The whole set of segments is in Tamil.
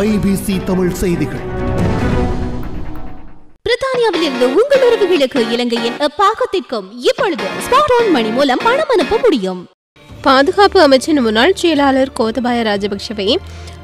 ஐபிசி தமிழ் செய்திகள். பிரித்தானியாவில் இருந்து உங்கள் உறவுகளுக்கு இலங்கையின் பாகத்திற்கும் இப்பொழுது ஸ்மார்ட் போன் மணி மூலம் பணம் அனுப்ப முடியும். பாதுகாப்பு அமைச்சின் முன்னாள் செயலாளர் கோத்தபாய ராஜபக்ஷவை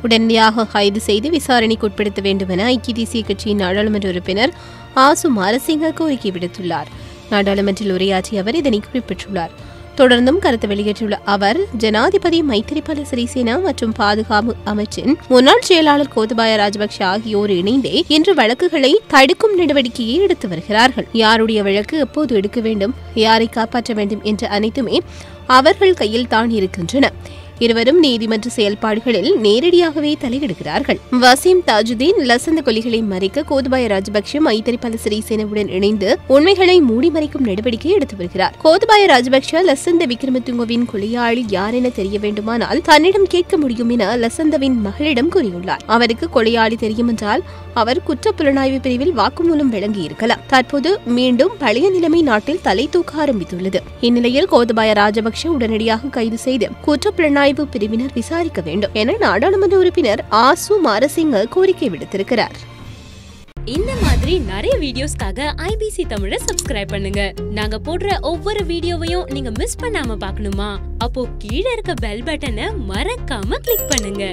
உடனடியாக கைது செய்து விசாரணைக்கு உட்படுத்த வேண்டும் என ஐக்கிய தேசிய கட்சியின் நாடாளுமன்ற உறுப்பினர் ஆசு மாரசிங்க கோரிக்கை விடுத்துள்ளார். நாடாளுமன்றில் உரையாற்றிய அவர் இதனை குறிப்பிட்டுள்ளார். தொடர்ந்தும் கருத்து வெளியேற்றியுள்ள அவர் ஜனாதிபதி மைத்திரிபால சிறிசேனா மற்றும் பாதுகாப்பு அமைச்சின் முன்னாள் செயலாளர் கோத்தபாய ராஜபக்ஷ ஆகியோர் இணைந்தே இன்று வழக்குகளை தடுக்கும் நடவடிக்கையை எடுத்து வருகிறார்கள். யாருடைய வழக்கு எப்போது எடுக்க வேண்டும் யாரை காப்பாற்ற வேண்டும் என்ற அனைத்துமே அவர்கள் கையில் தான் இருக்கின்றன. இருவரும் நீதிமன்ற செயல்பாடுகளில் நேரடியாகவே தலையிடுகிறார்கள். வசீம் தாஜுதீன் லசந்த கொலிகளை மறைக்க கோதபாய ராஜபக்ஷ மைத்திரிபால சிறிசேனவுடன் இணைந்து உண்மைகளை மூடி மறைக்கும் நடவடிக்கை எடுத்து வருகிறார். கோதபாய ராஜபக்ஷ லசந்த விக்ரமதுங்கவின் கொலையாளி யார் என தெரிய வேண்டுமானால் தன்னிடம் கேட்க முடியும் என லசந்தவின் மகளிடம் கூறியுள்ளார். அவருக்கு கொலையாளி தெரியும் என்றால் அவர் குற்ற புலனாய்வு பிரிவில் வாக்குமூலம் வழங்கியிருக்கலாம். தற்போது மீண்டும் பழைய நிலைமை நாட்டில் தலை தூக்க ஆரம்பித்துள்ளது. இந்நிலையில் கோதபாய ராஜபக்ஷ உடனடியாக கைது செய்து குற்ற புலனாய்வு பிரிவினர் விசாரிக்க வேண்டும் என நாடாளுமன்ற உறுப்பினர் ஆசு மாரசிங்க கோரிக்கை விடுத்திருக்கிறார். இந்த மாதிரி நிறைய வீடியோஸ்க்காக ஐபிசி தமிழை சப்ஸ்கிரைப் பண்ணுங்க. நாங்க போடுற ஒவ்வொரு வீடியோவையும் நீங்க மிஸ் பண்ணாம பார்க்கணுமா? அப்போ கீழே இருக்க பெல் பட்டனை மறக்காம கிளிக் பண்ணுங்க.